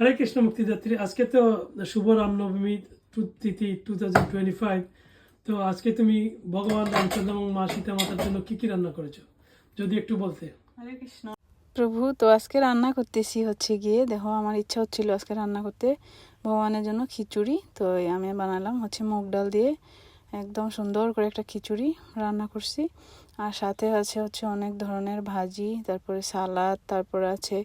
হরে কৃষ্ণ মুক্তিযাত্রী আজকে তো শুভ রামনবমী টু- তিথি টু থাউজেন্ড টোয়েন্টি ফাইভ তো আজকে তুমি ভগবান রামচন্দ্র এবং মা সীতা মাতার জন্য কি কি রান্না করেছ? যদি একটু বলতে। হরে কৃষ্ণ। প্রভু তো আজকে রান্না করতেছি হচ্ছে গিয়ে দেখো আমার ইচ্ছা হচ্ছিল আজকে রান্না করতে ভগবানের জন্য খিচুড়ি তো এই আমি বানালাম হচ্ছে মুগ ডাল দিয়ে। একদম সুন্দর করে একটা খিচুড়ি রান্না করছি। আর সাথে আছে হচ্ছে অনেক ধরনের ভাজি, তারপরে সালাদ, তারপরে আছে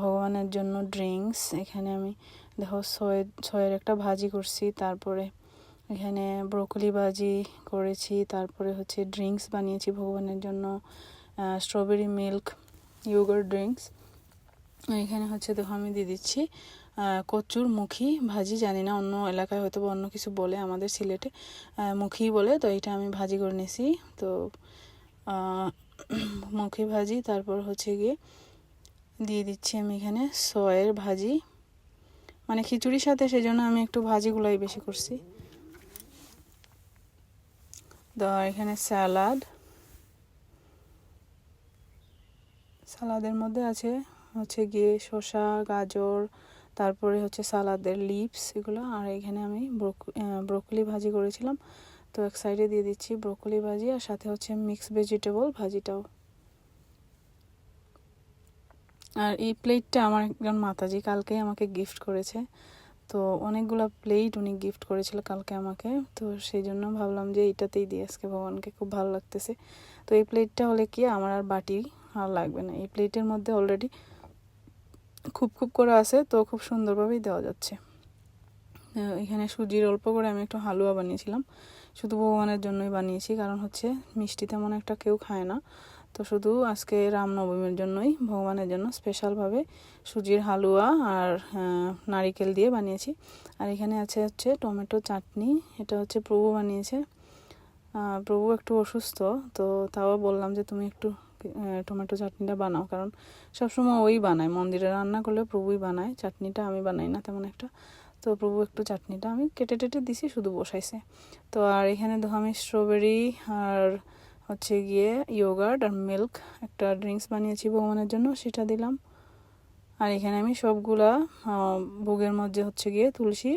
ভগবানের জন্য ড্রিঙ্কস। এখানে আমি দেখো সয়ে, সয়ের একটা ভাজি করছি, তারপরে এখানে ব্রোকলি ভাজি করেছি, তারপরে হচ্ছে ড্রিঙ্কস বানিয়েছি ভগবানের জন্য স্ট্রবেরি মিল্ক, ইয়োগার ড্রিঙ্কস। এখানে হচ্ছে দেখো আমি দিয়ে দিচ্ছি কচুর মুখি ভাজি, জানি না অন্য এলাকায় হয়তো বা অন্য কিছু বলে আমাদের সিলেটে মুখী বলে, তো এটা আমি ভাজি করে নিয়েছি তো মুখী ভাজি, তারপর হচ্ছে গিয়ে দিয়ে দিচ্ছি আমি এখানে সয়ের ভাজি। মানে খিচুড়ির সাথে সেই জন্য আমি একটু ভাজিগুলোই বেশি করছি। তো এখানে স্যালাড। সালাদের মধ্যে আছে হচ্ছে গিয়ে শসা, গাজর তারপরে হচ্ছে সালাদের লিপস এগুলো, আর এখানে আমি ব্রোকলি ভাজি করেছিলাম। তো এক সাইডে দিয়ে দিচ্ছি ব্রোকলি ভাজি, আর সাথে হচ্ছে মিক্স ভেজিটেবল ভাজিটাও। আর এই প্লেটটা আমার একজন মাতাজি কালকেই আমাকে গিফট করেছে। তো অনেকগুলো প্লেট উনি গিফট করেছিল কালকে আমাকে। তো সেই জন্য ভাবলাম যে এইটাতেই দিই, আজকে ভগবানকে খুব ভালো লাগতেছে। তো এই প্লেটটা হলে কি, আমার আর বাটি আর লাগবে না। এই প্লেটের মধ্যে অলরেডি খুব খুব করে আছে, তো খুব সুন্দরভাবেই দেওয়া যাচ্ছে। এখানে সুজির অল্প করে আমি একটু হালুয়া বানিয়েছিলাম। শুধু ভগবানের জন্যই বানিয়েছি, কারণ হচ্ছে মিষ্টি তেমন একটা কেউ খায় না। তো শুধু আজকে রামনবমীর জন্যই, ভগবানের জন্য স্পেশালভাবে সুজির হালুয়া আর নারিকেল দিয়ে বানিয়েছি। আর এখানে আছে হচ্ছে টমেটো চাটনি, এটা হচ্ছে প্রভু বানিয়েছে। প্রভু একটু অসুস্থ, তো তাও বললাম যে তুমি একটু টমেটো চাটনিটা বানাও। কারণ সবসময় ওই বানায়। মন্দিরে রান্না করলে প্রভুই বানায়। চাটনিটা আমি বানাই না তেমন একটা। তো প্রভু একটু চাটনিটা আমি কেটে টেটে দিছি, শুধু বসাইছে। তো আর এখানে দেখো আমি স্ট্রবেরি আর হচ্ছে গিয়ে ইয়োগার্ট আর মিল্ক একটা ড্রিঙ্কস বানিয়েছি ভগবানের জন্য, সেটা দিলাম। আর এখানে আমি সবগুলা ভোগের মধ্যে হচ্ছে গিয়ে তুলসী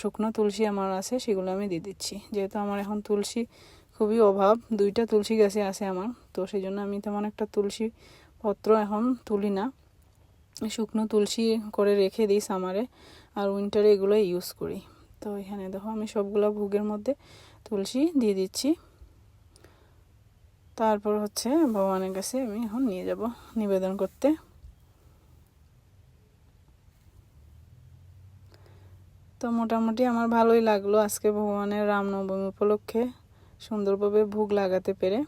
শুকনো তুলসী আমার আছে, সেগুলো আমি দিয়ে দিচ্ছি। যেহেতু আমার এখন তুলসী খুবই অভাব। দুইটা তুলসী গাছে আছে আমার, তো সেই জন্য আমি তেমন একটা তুলসী পত্র এখন তুলি না। শুকনো তুলসী করে রেখে দিই সামারে, আর উইন্টারে এগুলো ইউজ করি। তো এখানে দেখো আমি সবগুলো ভোগের মধ্যে তুলসী দিয়ে দিচ্ছি। তারপর হচ্ছে ভগবানের কাছে আমি এখন নিয়ে যাব নিবেদন করতে। তো মোটামুটি আমার ভালোই লাগল আজকে ভগবানের রামনবমী উপলক্ষে। সুন্দরভাবে ভোগ লাগাতে পেরে।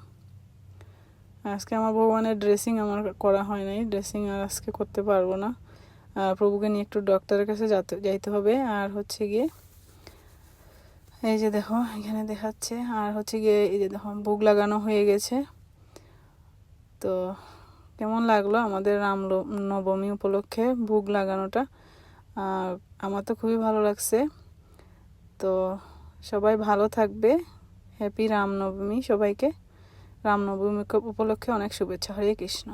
আজকে আমার ভগবানের ড্রেসিং আমার করা হয় নাই ড্রেসিং আর আজকে করতে পারব না। প্রভুকে নিয়ে একটু ডক্টরের কাছে যাতে যাইতে হবে। আর হচ্ছে গিয়ে, এই যে দেখো, এখানে দেখাচ্ছে। আর হচ্ছে গিয়ে, এই যে দেখো, ভোগ লাগানো হয়ে গেছে। তো কেমন লাগল আমাদের রাম নবমী উপলক্ষে ভোগ লাগানোটা? আমার তো খুবই ভালো লাগছে। তো সবাই ভালো থাকবে। হ্যাপি রামনবমী সবাইকে। রামনবমী উপলক্ষে অনেক শুভেচ্ছা। হরে কৃষ্ণ।